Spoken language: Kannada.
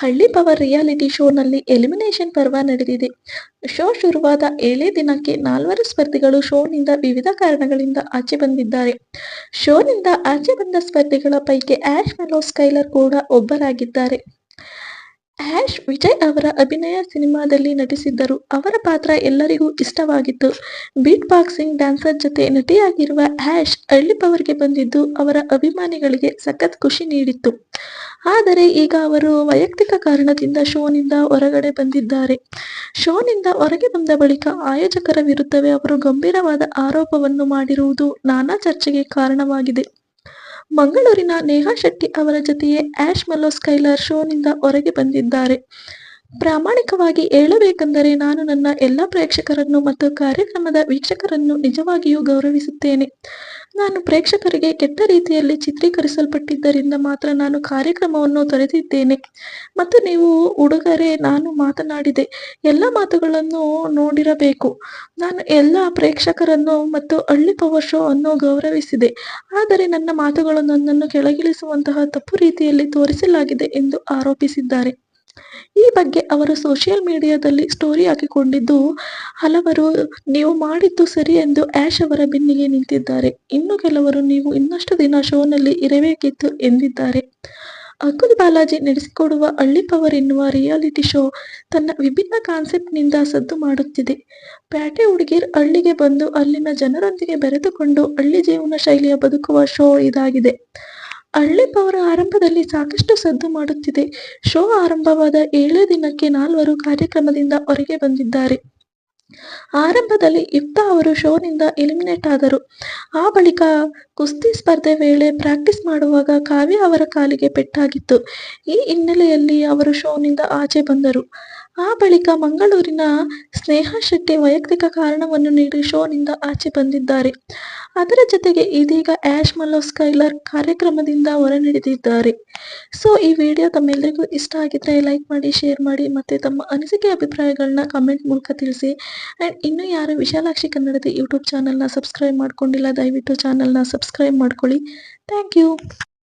ಹಳ್ಳಿ ಪವರ್ ರಿಯಾಲಿಟಿ ಶೋನಲ್ಲಿ ಎಲಿಮಿನೇಷನ್ ಪರ್ವ ನಡೆದಿದೆ. ಶೋ ಶುರುವಾದ ಏಳೇ ದಿನಕ್ಕೆ ನಾಲ್ವರು ಸ್ಪರ್ಧಿಗಳು ಶೋನಿಂದ ವಿವಿಧ ಕಾರಣಗಳಿಂದ ಆಚೆ ಬಂದಿದ್ದಾರೆ. ಶೋನಿಂದ ಆಚೆ ಬಂದ ಸ್ಪರ್ಧಿಗಳ ಪೈಕಿ ಆಶ್ ಮೆಲೋ ಸ್ಕೈಲರ್ ಕೂಡ ಒಬ್ಬರಾಗಿದ್ದಾರೆ. ಆಶ್ ವಿಜಯ್ ಅವರ ಅಭಿನಯ ಸಿನಿಮಾದಲ್ಲಿ ನಟಿಸಿದ್ದರು. ಅವರ ಪಾತ್ರ ಎಲ್ಲರಿಗೂ ಇಷ್ಟವಾಗಿತ್ತು. ಬೀಟ್ ಬಾಕ್ಸಿಂಗ್ ಡ್ಯಾನ್ಸರ್ ಜೊತೆ ನಟಿಯಾಗಿರುವ ಆಶ್ ಹಳ್ಳಿ ಪವರ್ಗೆ ಬಂದಿದ್ದು ಅವರ ಅಭಿಮಾನಿಗಳಿಗೆ ಸಖತ್ ಖುಷಿ ನೀಡಿತ್ತು. ಆದರೆ ಈಗ ಅವರು ವೈಯಕ್ತಿಕ ಕಾರಣದಿಂದ ಶೋನಿಂದ ಹೊರಗಡೆ ಬಂದಿದ್ದಾರೆ. ಶೋನಿಂದ ಹೊರಗೆ ಬಂದ ಬಳಿಕ ಆಯೋಜಕರ ವಿರುದ್ಧವೇ ಅವರು ಗಂಭೀರವಾದ ಆರೋಪವನ್ನು ಮಾಡಿರುವುದು ನಾನಾ ಚರ್ಚೆಗೆ ಕಾರಣವಾಗಿದೆ. ಮಂಗಳೂರಿನ ನೇಹಾ ಶೆಟ್ಟಿ ಅವರ ಜೊತೆಯೇ ಆಶ್ ಮಲ್ಲೋ ಸ್ಕೈಲರ್ ಶೋನಿಂದ ಹೊರಗೆ ಬಂದಿದ್ದಾರೆ. ಪ್ರಾಮಾಣಿಕವಾಗಿ ಹೇಳಬೇಕೆಂದರೆ ನಾನು ನನ್ನ ಎಲ್ಲ ಪ್ರೇಕ್ಷಕರನ್ನು ಮತ್ತು ಕಾರ್ಯಕ್ರಮದ ವೀಕ್ಷಕರನ್ನು ನಿಜವಾಗಿಯೂ ಗೌರವಿಸುತ್ತೇನೆ. ನಾನು ಪ್ರೇಕ್ಷಕರಿಗೆ ಕೆಟ್ಟ ರೀತಿಯಲ್ಲಿ ಚಿತ್ರೀಕರಿಸಲ್ಪಟ್ಟಿದ್ದರಿಂದ ಮಾತ್ರ ನಾನು ಕಾರ್ಯಕ್ರಮವನ್ನು ತೊರೆದಿದ್ದೇನೆ. ಮತ್ತು ನೀವು ಉಡುಗರೆ ನಾನು ಮಾತನಾಡಿದೆ. ಎಲ್ಲ ಮಾತುಗಳನ್ನು ನೋಡಿರಬೇಕು. ನಾನು ಎಲ್ಲ ಪ್ರೇಕ್ಷಕರನ್ನು ಮತ್ತು ಹಳ್ಳಿ ಪವರ್ ಶೋ ಅನ್ನು ಗೌರವಿಸಿದೆ. ಆದರೆ ನನ್ನ ಮಾತುಗಳು ನನ್ನನ್ನು ಕೆಳಗಿಳಿಸುವಂತಹ ತಪ್ಪು ರೀತಿಯಲ್ಲಿ ತೋರಿಸಲಾಗಿದೆ ಎಂದು ಆರೋಪಿಸಿದ್ದಾರೆ. ಈ ಬಗ್ಗೆ ಅವರು ಸೋಷಿಯಲ್ ಮೀಡಿಯಾದಲ್ಲಿ ಸ್ಟೋರಿ ಹಾಕಿಕೊಂಡಿದ್ದು, ಹಲವರು ನೀವು ಮಾಡಿದ್ದು ಸರಿ ಎಂದು ಆಶ್ ಅವರ ಬೆನ್ನಿಗೆ ನಿಂತಿದ್ದಾರೆ. ಇನ್ನು ಕೆಲವರು ನೀವು ಇನ್ನಷ್ಟು ದಿನ ಶೋನಲ್ಲಿ ಇರಬೇಕಿತ್ತು ಎಂದಿದ್ದಾರೆ. ಅಕುಲ್ ಬಾಲಾಜಿ ನಡೆಸಿಕೊಡುವ ಹಳ್ಳಿ ಪವರ್ ಎನ್ನುವ ರಿಯಾಲಿಟಿ ಶೋ ತನ್ನ ವಿಭಿನ್ನ ಕಾನ್ಸೆಪ್ಟ್ನಿಂದ ಸದ್ದು ಮಾಡುತ್ತಿದೆ. ಪ್ಯಾಟೆ ಹುಡುಗಿರ್ ಹಳ್ಳಿಗೆ ಬಂದು ಅಲ್ಲಿನ ಜನರೊಂದಿಗೆ ಬೆರೆತುಕೊಂಡು ಹಳ್ಳಿ ಜೀವನ ಶೈಲಿಯ ಬದುಕುವ ಶೋ ಇದಾಗಿದೆ. ಹಳ್ಳಿ ಪವರ್ ಆರಂಭದಲ್ಲಿ ಸಾಕಷ್ಟು ಸದ್ದು ಮಾಡುತ್ತಿದೆ. ಶೋ ಆರಂಭವಾದ ಏಳೇ ದಿನಕ್ಕೆ ನಾಲ್ವರು ಕಾರ್ಯಕ್ರಮದಿಂದ ಹೊರಗೆ ಬಂದಿದ್ದಾರೆ. ಆರಂಭದಲ್ಲಿ ಯುಕ್ತ ಅವರು ಶೋನಿಂದ ಎಲಿಮಿನೇಟ್ ಆದರು. ಆ ಬಳಿಕ ಕುಸ್ತಿ ಸ್ಪರ್ಧೆ ವೇಳೆ ಪ್ರಾಕ್ಟೀಸ್ ಮಾಡುವಾಗ ಕಾವ್ಯ ಅವರ ಕಾಲಿಗೆ ಪೆಟ್ಟಾಗಿತ್ತು. ಈ ಹಿನ್ನೆಲೆಯಲ್ಲಿ ಅವರು ಶೋನಿಂದ ಆಚೆ ಬಂದರು. ಆ ಬಳಿಕ ಮಂಗಳೂರಿನ ಸ್ನೇಹ ಶೆಟ್ಟಿ ವೈಯಕ್ತಿಕ ಕಾರಣವನ್ನು ನೀಡಿ ಶೋನಿಂದ ಆಚೆ ಬಂದಿದ್ದಾರೆ. ಅದರ ಜೊತೆಗೆ ಇದೀಗ ಆಶ್ ಮಲ್ಲೋ ಸ್ಕೈಲರ್ ಕಾರ್ಯಕ್ರಮದಿಂದ ಹೊರನಡೆದಿದ್ದಾರೆ ಸೊ, ಈ ವಿಡಿಯೋ ತಮ್ಮೆಲ್ಲರಿಗೂ ಇಷ್ಟ ಆಗಿದ್ರೆ ಲೈಕ್ ಮಾಡಿ, ಶೇರ್ ಮಾಡಿ, ಮತ್ತು ತಮ್ಮ ಅನಿಸಿಕೆ ಅಭಿಪ್ರಾಯಗಳನ್ನ ಕಮೆಂಟ್ ಮೂಲಕ ತಿಳಿಸಿ. ಆ್ಯಂಡ್ ಇನ್ನೂ ಯಾರು ವಿಶಾಲಾಕ್ಷಿ ಕನ್ನಡದ ಯೂಟ್ಯೂಬ್ ಚಾನಲ್ನ ಸಬ್ಸ್ಕ್ರೈಬ್ ಮಾಡ್ಕೊಂಡಿಲ್ಲ, ದಯವಿಟ್ಟು ಚಾನಲ್ನ ಸಬ್ಸ್ಕ್ರೈಬ್ ಮಾಡ್ಕೊಳ್ಳಿ. Thank you.